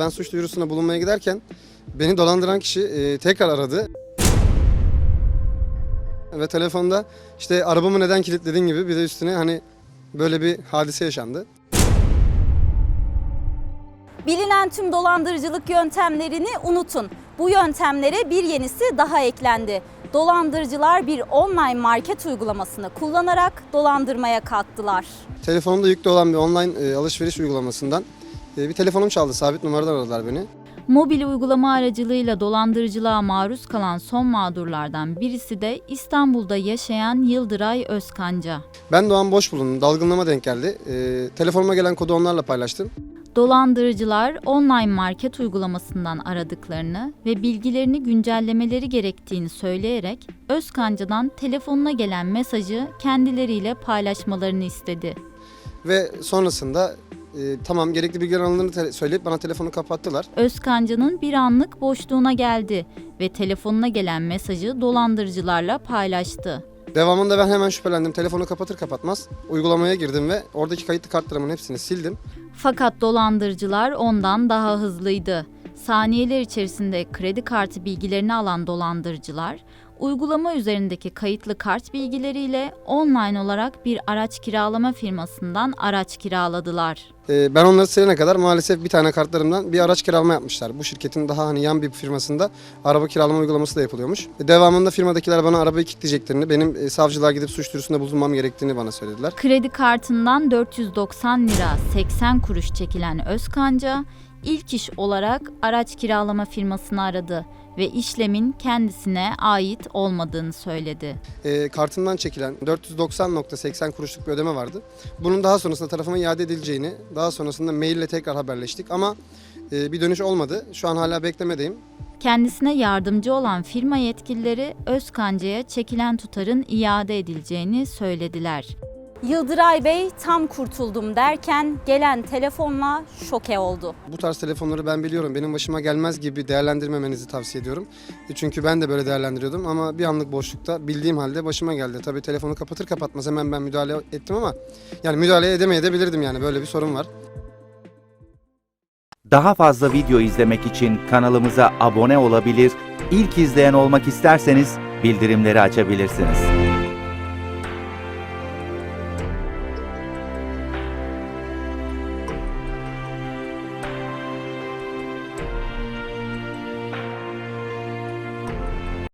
Ben suç duyurusuna bulunmaya giderken beni dolandıran kişi e, tekrar aradı. Ve telefonda işte arabamı neden kilitledin gibi bir de üstüne hani böyle bir hadise yaşandı. Bilinen tüm dolandırıcılık yöntemlerini unutun. Bu yöntemlere bir yenisi daha eklendi. Dolandırıcılar bir online market uygulamasını kullanarak dolandırmaya kalktılar. Telefonumda yüklü olan bir online e, alışveriş uygulamasından bir telefonum çaldı. Sabit numaradan aradılar beni. Mobil uygulama aracılığıyla dolandırıcılığa maruz kalan son mağdurlardan birisi de İstanbul'da yaşayan Yıldıray Özkanca. Ben de o an boş bulundum. Dalgınlama denk geldi. E, telefonuma gelen kodu onlarla paylaştım. Dolandırıcılar online market uygulamasından aradıklarını ve bilgilerini güncellemeleri gerektiğini söyleyerek Özkanca'dan telefonuna gelen mesajı kendileriyle paylaşmalarını istedi. Ve sonrasında e, tamam gerekli bilgiler alındığını söyleyip bana telefonu kapattılar. Özkanca'nın bir anlık boşluğuna geldi ve telefonuna gelen mesajı dolandırıcılarla paylaştı. Devamında ben hemen şüphelendim. Telefonu kapatır kapatmaz uygulamaya girdim ve oradaki kayıtlı kartlarımın hepsini sildim. Fakat dolandırıcılar ondan daha hızlıydı. Saniyeler içerisinde kredi kartı bilgilerini alan dolandırıcılar, uygulama üzerindeki kayıtlı kart bilgileriyle online olarak bir araç kiralama firmasından araç kiraladılar. Ee, ben onları silene kadar maalesef bir tane kartlarımdan bir araç kiralama yapmışlar. Bu şirketin daha hani yan bir firmasında araba kiralama uygulaması da yapılıyormuş. E, Devamında firmadakiler bana arabayı kilitleyeceklerini, benim e, savcılığa gidip suç duyurusunda bulunmam gerektiğini bana söylediler. Kredi kartından 490 lira 80 kuruş çekilen Özkanca ilk iş olarak araç kiralama firmasını aradı ve işlemin kendisine ait olmadığını söyledi. E, kartımdan çekilen 490.80 kuruşluk bir ödeme vardı. Bunun daha sonrasında tarafıma iade edileceğini, daha sonrasında maille tekrar haberleştik ama e, bir dönüş olmadı. Şu an hala beklemedeyim. Kendisine yardımcı olan firma yetkilileri Özkanca'ya çekilen tutarın iade edileceğini söylediler. Yıldıray Bey tam kurtuldum derken gelen telefonla şoke oldu. Bu tarz telefonları ben biliyorum. Benim başıma gelmez gibi değerlendirmemenizi tavsiye ediyorum. E, Çünkü ben de böyle değerlendiriyordum ama bir anlık boşlukta bildiğim halde başıma geldi. Tabii telefonu kapatır kapatmaz hemen ben müdahale ettim ama yani müdahale edemeyebilirdim yani böyle bir sorun var. Daha fazla video izlemek için kanalımıza abone olabilir, ilk izleyen olmak isterseniz bildirimleri açabilirsiniz.